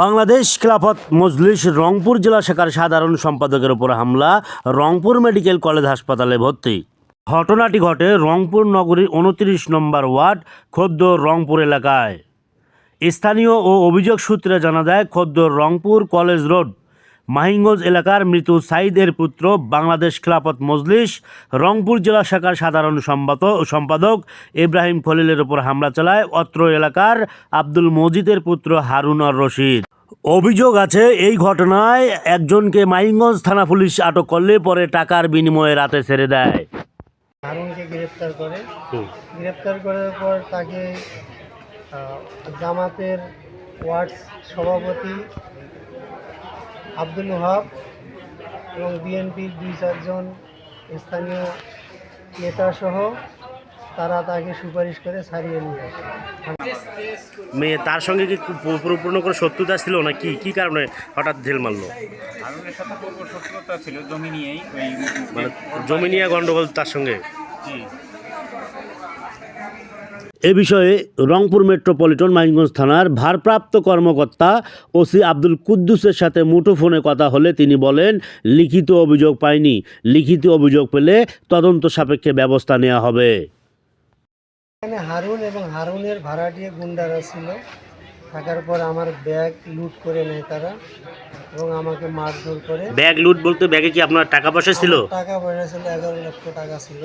বাংলাদেশ খিলাফত মজলিস রংপুর জেলা শাখার সাধারণ সম্পাদকের উপর হামলা, রংপুর মেডিকেল কলেজ হাসপাতালে ভর্তি। ঘটনাটি ঘটে রংপুর নগরীর উনত্রিশ নম্বর ওয়ার্ড, খদ্দ রংপুর এলাকায়। স্থানীয় ও অভিযোগ সূত্রে জানা যায়, খদ্দ রংপুর কলেজ রোড মাহিঙ্গজ এলাকার মৃত সাইদের পুত্র বাংলাদেশ খেলাফত মজলিস রংপুর জেলা শাখার সাধারণ সম্পাদক সম্পাদক ইব্রাহিম খলিলের উপর হামলা চালায় অত্র এলাকার আব্দুল মজিদের পুত্র হারুন আর রশিদ। অভিযোগ আছে এই ঘটনায় একজনকে মাহিঙ্গঞ্জ থানা পুলিশ আটক করলে পরে টাকার বিনিময়ে রাতে ছেড়ে দেয়। হারুনকে গ্রেপ্তার করে। গ্রেপ্তার করার পর তাকে জামাতের ওয়ার্ড সভাপতি আব্দুল ওহাব এবং বিএনপির দুই চারজন স্থানীয় নেতাসহ তারা তাকে সুপারিশ করে ছাড়িয়ে নিয়ে আসে। মেয়ে তার সঙ্গে কি পরিপূর্ণ করে শত্রুতা ছিল না কি? কি কারণে হঠাৎ ঢেল মারলো? হারুনের সাথে পূর্ব শত্রুতা ছিল জমি নিয়েই মানে জমি নিয়ে গন্ডগোল তার সঙ্গে? জি। এ বিষয়ে রংপুর মেট্রোপলিটন মাইনগঞ্জ থানার ভারপ্রাপ্ত কর্মকর্তা ওসি আব্দুল কুদ্দুসের সাথে মুঠোফোনে কথা হলে তিনি বলেন লিখিত অভিযোগ পাইনি। লিখিত অভিযোগ পেলে তদন্ত সাপেক্ষে ব্যবস্থা নেওয়া হবে। এখানে হারুন এবং হারুনের ভাড়াটিয়ে গুন্ডারা ছিল। থাকার পর আমার ব্যাগ লুট করে নেয় তারা এবং আমাকে মারধর করে। ব্যাগ লুট বলতে ব্যাগে কি আপনার টাকা পয়সা ছিল? টাকা পয়সা ছিল এগারো লক্ষ টাকা ছিল।